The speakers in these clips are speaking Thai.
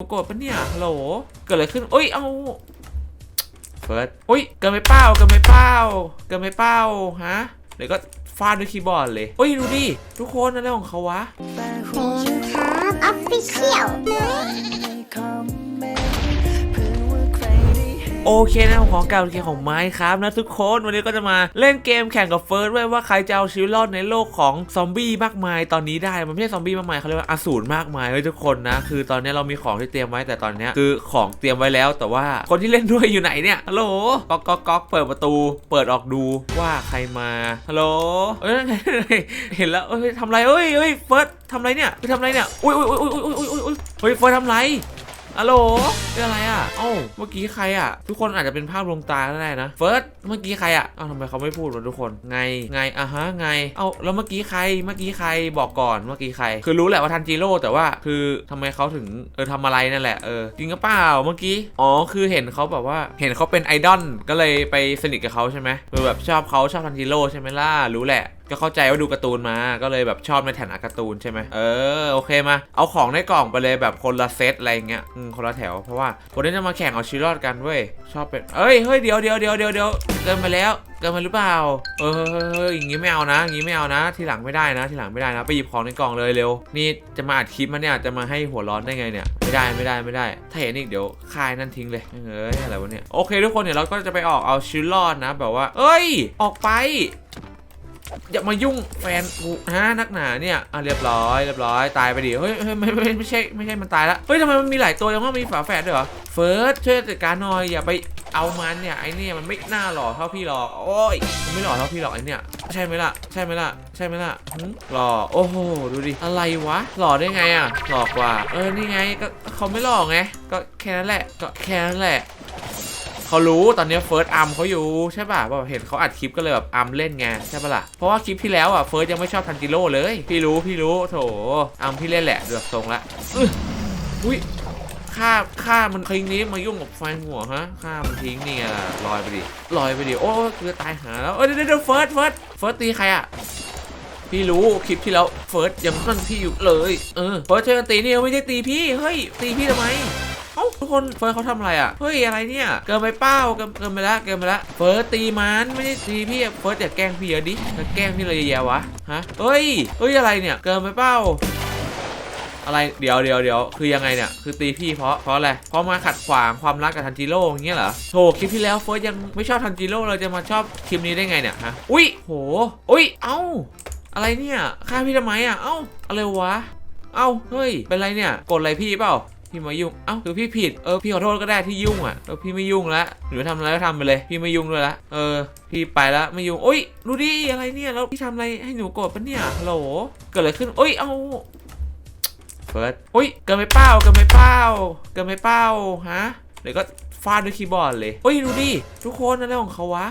โกรธปะเนี่ยฮัลโหล เกิดอะไรขึ้นเอ้ย เอาเฟิร์สอุ้ย เกินไปเป้า เกินไปเป้า เกินไปเป้า ฮะ เดี๋ยวก็ฟาดด้วยคีย์บอร์ดเลยเอ้ย ดูดิ ทุกคนอะไรของเขาวะแฟนครับออฟฟิเชียล โอเคนะของเก่าเกมของไม้ครับนะทุกคนวันนี้ก็จะมาเล่นเกมแข่งกับเฟิร์สไว้ว่าใครจะเอาชีวิตรอดในโลกของซอมบี้มากมายตอนนี้ได้มันไม่ใช่ซอมบี้มากมายเขาเรียกว่าอสูรมากมายเลยทุกคนนะ คือตอนนี้เรามีของที่เตรียมไว้แต่ตอนนี้คือของเตรียมไว้แล้ว แต่ว่าคนที่เล่นด้วยอยู่ไหนเนี่ยฮัลโหลก๊อกก๊อกก๊อกเปิดประตู เปิดออกดูว่าใครมาฮัลโหลเอ้ยเห็นแล้วเอ้ยทำไรเอ้ยเอ้ยเฟิร์สทำไรเนี่ยไปทำไรเนี่ยอุ้ยอุ้ยอุ้ยอุ้ยอุ้ยอุ้ยอุ้ยเฮ้ยเฟิร์สทำไร ฮัลโหลเป็นอะไรอะเอ้าเมื่อกี้ใครอะ ทุกคนอาจจะเป็นภาพลวงตาก็ได้นะเฟิร์สเมื่อกี้ใครอะเอ้าทำไมเขาไม่พูดวะทุกคนไงไงอะฮะไงเอ้าแล้วเมื่อกี้ใครเมื่อกี้ใครบอกก่อนเมื่อกี้ใคร คือรู้แหละว่าทันจิโร่แต่ว่าคือทำไมเขาถึงเออทำอะไรนั่นแหละเออจริงก็เปล่าเมื่อกี้อ๋อคือเห็นเขาแบบว่าเห็นเขาเป็นไอดอลก็เลยไปสนิทกับเขาใช่ไหมคือแบบชอบเขาชอบทันจิโร่ใช่ไหมล่ะรู้แหละ ก็เข้าใจว่าดูการ์ตูนมา ก็เลยแบบชอบในฐานะการ์ตูนใช่ไหมเออโอเคมา เอาของในกล่องไปเลยแบบคนละเซตอะไรเงี้ยอืมคนละแถว เพราะว่าวันนี้จะมาแข่งเอาชีวิตรอดกันเว้ย ชอบเป็นเอ้ยเฮ้ยเดี๋ยวเดี๋ยวเดี๋ยวเดี๋ยวเดี๋ยวเกินไปแล้วเกินไปหรือเปล่า เออเฮ้ยเฮ้ยเฮ้ยอย่างงี้ไม่เอานะอย่างงี้ไม่เอานะ ทีหลังไม่ได้นะ ทีหลังไม่ได้นะ ไปหยิบของในกล่องเลยเร็ว นี่จะมาอัดคลิปมาเนี่ยจะมาให้หัวร้อนได้ไงเนี่ย ไม่ได้ไม่ได้ไม่ได้ ถ้าเห็นอีกเดี๋ยวคายนั่นทิ้งเลยเอ้ยอะไรวะเนี่ย โอเคทุกคนเดี๋ยวเราก็จะไปออกเอาชีวิตรอดนะ แบบว่า เอ้ย ออกไป อย่ามายุ่งแฟนกูฮะนักหนาเนี่ยอะเรียบร้อยเรียบร้อยตายไปดิเฮ้ยเฮ้ยไม่ไม่ไม่ใช่ไม่ใช่มันตายละเฮ้ยทำไมมันมีหลายตัวยังว่ามีฝาแฝดด้วยเหรอเฟิร์สช่วยจัดการหน่อยอย่าไปเอามันเนี่ยไอเนี่ยมันไม่น่าหล่อเท่าพี่หรอกโอ้ยมันไม่หล่อเท่าพี่หรอกไอเนี่ยใช่ไหมล่ะใช่ไหมล่ะใช่ไหมล่ะหึหล่อโอ้โหดูดิอะไรวะหล่อได้ไงอะหล่อกว่า เออนี่ไงก็เขาไม่หล่อไงก็แค่นั้นแหละก็แค่นั้นแหละ เขารู้ตอนนี้เฟิร์สอัมเขาอยู่ใช่ป่ะแบบเห็นเขาอัดคลิปก็เลยแบบอัมเล่นไงใช่ป่ะล่ะเพราะว่าคลิปที่แล้วอะเฟิร์สยังไม่ชอบทันจิโร่เลย พี่รู้พี่รู้โถอัมพี่เล่นแหละเดือดทรงละอุ้ยฆ่าฆ่ามันทิ้งนี้มายุ่งกับไฟหัวฮะฆ่ามันทิ้งนี่ไงล่ะลอยไปดิลอยไปดิโอ้เกือตายหาแล้วเอ้ยเดี๋ยวเดี๋ยวเฟิร์สเฟิร์สเฟิร์สตีใครอะพี่รู้คลิปที่แล้วเฟิร์สยังนั่นพี่อยู่เลย เออเฟิร์สช่วยกันตีนี่ไม่ใช่ตีพี่ เฮ้ย ตีพี่ทำไม เอ้าทุกคนเฟิร์สเขาทำอะไรอะเฮ้ยอะไรเนี่ยเกินไปเป้าเกินเกินไปละเกินไปละเฟิร์สตีมันไม่ได้ตีพี่เฟิร์สอย่าแกล้งพี่เยอะดิจะแกล้งพี่เลยแย่ๆวะฮะเฮ้ยเฮ้ยอะไรเนี่ย เกินไปเป้าอะไรเดี๋ยวเดี๋ยวเดี๋ยวคือยังไงเนี่ยคือตีพี่เพราะเพราะอะไรเพราะมาขัดขวางความรักกับทันจิโร่อย่างเงี้ยเหรอโธ่คลิปที่แล้วเฟิร์สยังไม่ชอบทันจิโร่เลยจะมาชอบคลิปนี้ได้ไงเนี่ยฮะอุ้ยโหอุ้ยเอ้าอะไรเนี่ยฆ่าพี่ทำไมอะเอ้าอะไรวะเอ้าเฮ้ยเป็นไรเนี่ยกดอะไรพี่เปล่า พี่มายุ่ง เอ้าคือพี่ผิด เออ พี่ขอโทษก็ได้ที่ยุ่งอะเออพี่ไม่ยุ่งละหรือทำอะไรก็ทำไปเลย พี่ไม่ยุ่งด้วยละ เออ พี่ไปละไม่ยุ่งโอ้ย ดูดิ อะไรเนี่ย แล้วพี่ทำอะไรให้หนูโกรธปะเนี่ยฮัลโหล เกิดอะไรขึ้นโอ้ย เอ้าเฟิร์สอุ้ย เกินไปเป้า เกินไปเป้า เกินไปเป้า ฮะ เดี๋ยวก็ฟาดด้วยคีย์บอร์ดเลย โอ้ย ดูดิ ทุกคนอะไรของเขาวะ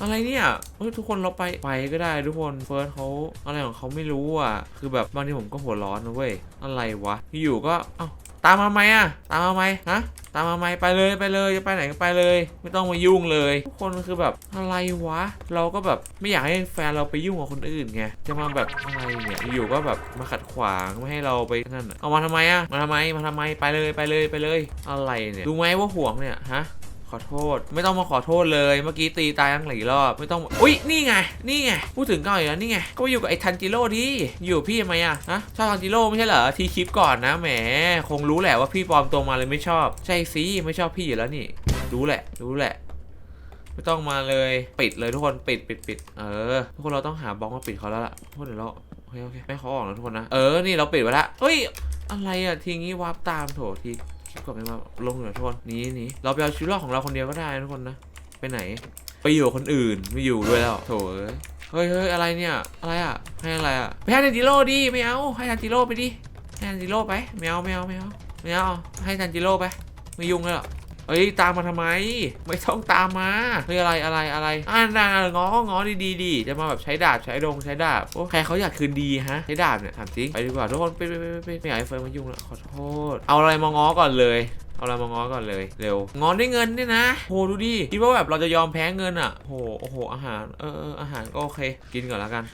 อะไรเนี่ยเฮ้ยทุกคนเราไปไปก็ได้ทุกคนเฟิร์สเขาอะไรของเขาไม่รู้อะ คือแบบบางทีผมก็หัวร้อนนะเว้ย อะไรวะ อยู่ก็ เอ้า ตามมาไหมอะ ตามมาไหมฮะ ตามมาไหมไปเลยไปเลยจะไปไหนก็ไปเลย ไม่ต้องมายุ่งเลยทุกคนคือแบบอะไรวะ เราก็แบบไม่อยากให้แฟนเราไปยุ่งกับคนอื่นไงจะมาแบบอะไรเนี่ยอยู่ก็แบบมาขัดขวางไม่ให้เราไปนั่นเอามาทำไมอะมาทำไมมาทำไมไปเลยไปเลยไปเลย อะไรเนี่ยรู้ไหมว่าห่วงเนี่ยฮะ ขอโทษ ไม่ต้องมาขอโทษเลยเมื่อกี้ตีตายตั้งหลายรอบไม่ต้องอุ้ยนี่ไงนี่ไงพูดถึงก่อนอีกแล้วนี่ไงก็ไปอยู่กับไอ้ทันจิโร่ดิอยู่พี่ทำไมอะฮะชอบทันจิโร่ไม่ใช่เหรอทีคลิปก่อนนะแหมคงรู้แหละว่าพี่ปลอมตัวมาเลยไม่ชอบ ใช่สิไม่ชอบพี่อยู่แล้วนี่รู้แหละ รู้แหละไม่ต้องมาเลยปิดเลยทุกคนปิดปิดปิดเออทุกคนเราต้องหาบล็อกมาปิดเขาแล้วล่ะทุกคนเดี๋ยวเราโอเคโอเคไม่เขาออกนะทุกคนนะเออนี่เราปิดไว้ละเฮ้ยอะไรอะทีงี้วาร์ปตามโถที คลิปก่อนไม่มาลงเหนือโทษนี้นี้เราไปเอาชีวิตรอดของเราคนเดียวก็ได้ทุกคนนะ ไปไหน ไปอยู่คนอื่นไม่อยู่ด้วยแล้วโถเอ้ยเฮ้ยเฮ้ยอะไรเนี่ย อะไรอะ ให้อะไรอะไปให้ทันจิโร่ดิไม่เอาให้ทันจิโร่ไปดิให้ทันจิโร่ไปไม่เอาไม่เอาไม่เอาไม่เอาให้ทันจิโร่ไปไม่ยุ่งเลยหรอ เอ้ยตามมาทำไม ไม่ต้องตามมาเฮ้ยอะไรอะไรอะไรอ่านางอง้อดีดีดีจะมาแบบใช้ดาบใช้ดงใช้ดาบโอ้ใครเขาอยากคืนดีฮะใช้ดาบเนี่ยถามจริงไปดีกว่าทุกคนไปไปไปไปไม่อยากให้เฟิร์นมายุ่งแล้วขอโทษ เอาอะไรมาง้อก่อนเลยเอาอะไรมาง้อก่อนเลยเร็วง้อด้วยเงินเนี่ยนะโหดูดิคิดว่าแบบเราจะยอมแพ้เงินอะโหโอ้โหอาหารเอออาหารก็โอเค กินก่อนแล้วกัน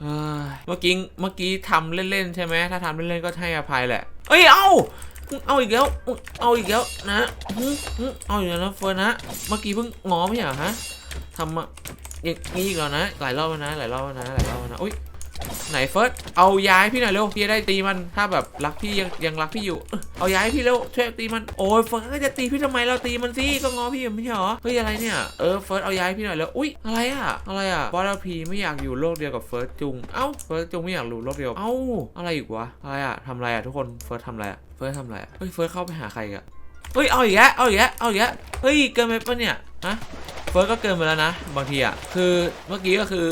เมื่อกี้เมื่อกี้ทำเล่นๆใช่ไหมถ้าทำเล่นๆก็ให้อภัยแหละ เอ้ยเอ้า เอาอีกแล้วมึงเอาอีกแล้วนะเอาอีกแล้วนะเฟิร์นนะ เมื่อกี้เพิ่งงอไม่ใช่เหรอฮะทำอย่างนี้อีกแล้วนะ หลายรอบแล้วนะ หลายรอบแล้วนะ หลายรอบแล้วนะ อุ้ย ไหนเฟิร์สเอาย้ายพี่หน่อยเร็วพี่จะได้ตีมันถ้าแบบรักพี่ยังยังรักพี่อยู่ เอาย้ายพี่เร็วช่วยตีมันโอ้ยเฟิร์สก็จะตีพี่ทำไมเราตีมันสิก็ง้อพี่อยู่ไม่ใช่เหรอเฮ้ยอะไรเนี่ยเออเฟิร์สเอาย้ายพี่หน่อยแล้วอุ้ยอะไรอะอะไรอะบอสพีไม่อยากอยู่โลกเดียวกับเฟิร์สจุงเอ้าเฟิร์สจุงไม่อยากอยู่โลกเดียวเอ้าอะไรอีกวะอะไรอะทำอะไรอะทุกคนเฟิร์สทำอะไรอะเฟิร์สทำอะไรอะเฮ้ยเฟิร์สเข้าไปหาใครอีกอะเฮ้ยเอาอีกแล้วเอาอีกแล้วเอาอีกแล้วเฮ้ยเกินไปปะเนี่ยฮะเฟิร์สก็เกินไปแล้วนะ บางทีอะคือเมื่อกี้ก็คือ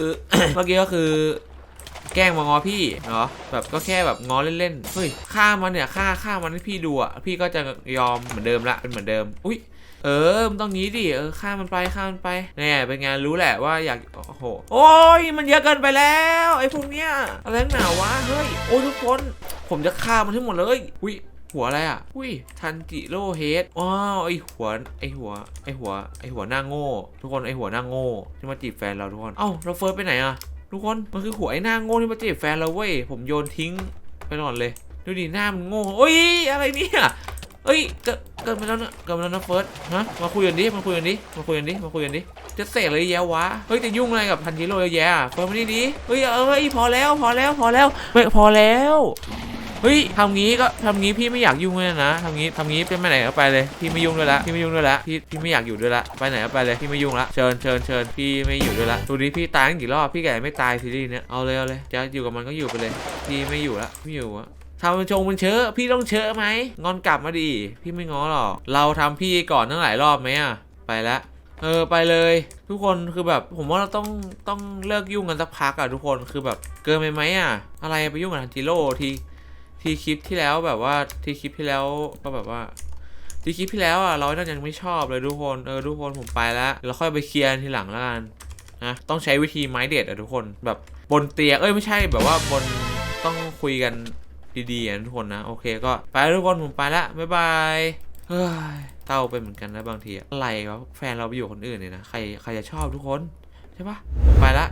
เมื่อกี้ก็คือ กล้งมางอพี่เนาะแบบก็แค่แบบงอเล่นๆเฮ้ยฆ่ามันเนี่ยฆ่าฆ่ามันให้พี่ดูอะพี่ก็จะยอมเหมือนเดิมละเป็นเหมือนเดิมอุ้ยเออมันต้องงี้ดิ เออฆ่ามันไปฆ่ามันไปเนี่ยเป็นไงรู้แหละว่าอยาก โอ้โห โอ้ย มันเยอะเกินไปแล้ว ไอ้พวกเนี้ย อะไรนักหนาวะ เฮ้ย โอ้ยทุกคน ผมจะฆ่ามันทั้งหมดเลย อุ้ยหัวอะไรอะ อุ้ย ทันจิโร่เฮดว้าวไอหัว ไอหัว ไอหัว ไอหัวหน้าโง่ ทุกคน ไอหัวหน้าโง่ที่มาจีบแฟนเราทุกคน เอ้าเราเฟิร์สไปไหนอะ ทุกคนมันคือหัวไอหน้าโง่ที่มาจีบแฟนเราเว้ยผมโยนทิ้งไปนอนเลย ดูดิหน้ามันโง่โอ้ยอะไรเนี่ยเอ้ยเกิดเกิดมาแล้วนะเกิดมาแล้วนะเฟิร์สฮะมาคุยกันดิมาคุยกันดิมาคุยกันดิมาคุยกันดิจะเสกเลยแย่วะเฮ้ยจะยุ่งอะไรกับทันยิโร่เยอะแย่เฟิร์สมานี่ดิเฮ้ยเอ้ยพอแล้วพอแล้วพอแล้วไม่พอแล้ว เฮ้ยทำงี้ก็ทำงี้พี่ไม่อยากยุ่งเลยนะทำงี้ทำงี้เป็นไปไหนก็ไปเลยพี่ไม่ยุ่งด้วยละพี่ไม่ยุ่งด้วยละพี่พี่ไม่อยากอยู่ด้วยละไปไหนก็ไปเลยพี่ไม่ยุ่งละเชิญเชิญเชิญพี่ไม่อยู่ด้วยละดูดิพี่ตายตั้งกี่รอบพี่แก่ไม่ตายซีรีส์เนี้ยเอาเลยเอาเลยจะอยู่กับมันก็อยู่ไปเลย พี่ไม่อยู่ละไม่อยู่อะทำมันชงมันเชอะพี่ต้องเชอะไหมงอนกลับมาดิพี่ไม่ง้อหรอกเราทำพี่ก่อนตั้งหลายรอบไหมอะไปละเออไปเลย ทุกคนคือแบบผมว่าเราต้องต้องเลิกยุ่งกันสักพักอะทุกคนคือแบบเกินไปไหมอะอะไรไปยุ่งกับทันจิโร่ที ทีคลิปที่แล้วแบบว่าทีคลิปที่แล้วก็แบบว่าทีคลิปที่แล้วอะเราน่ายังไม่ชอบเลยทุกคนเออทุกคนผมไปแล้วเราค่อยไปเคลียร์ทีหลังแล้วกันนะต้องใช้วิธีไม้เด็ดอะทุกคนแบบบนเตียงเอ้ยไม่ใช่แบบว่าบนต้องคุยกันดีๆอะทุกคนนะโอเคก็ไปทุกคนผมไปละบ๊ายบายเฮ้ยเต้าไปเหมือนกันนะบางทีอะไรวะแฟนเราไปอยู่คนอื่นเนี่ยนะใครใครจะชอบทุกคนใช่ปะผมไปละ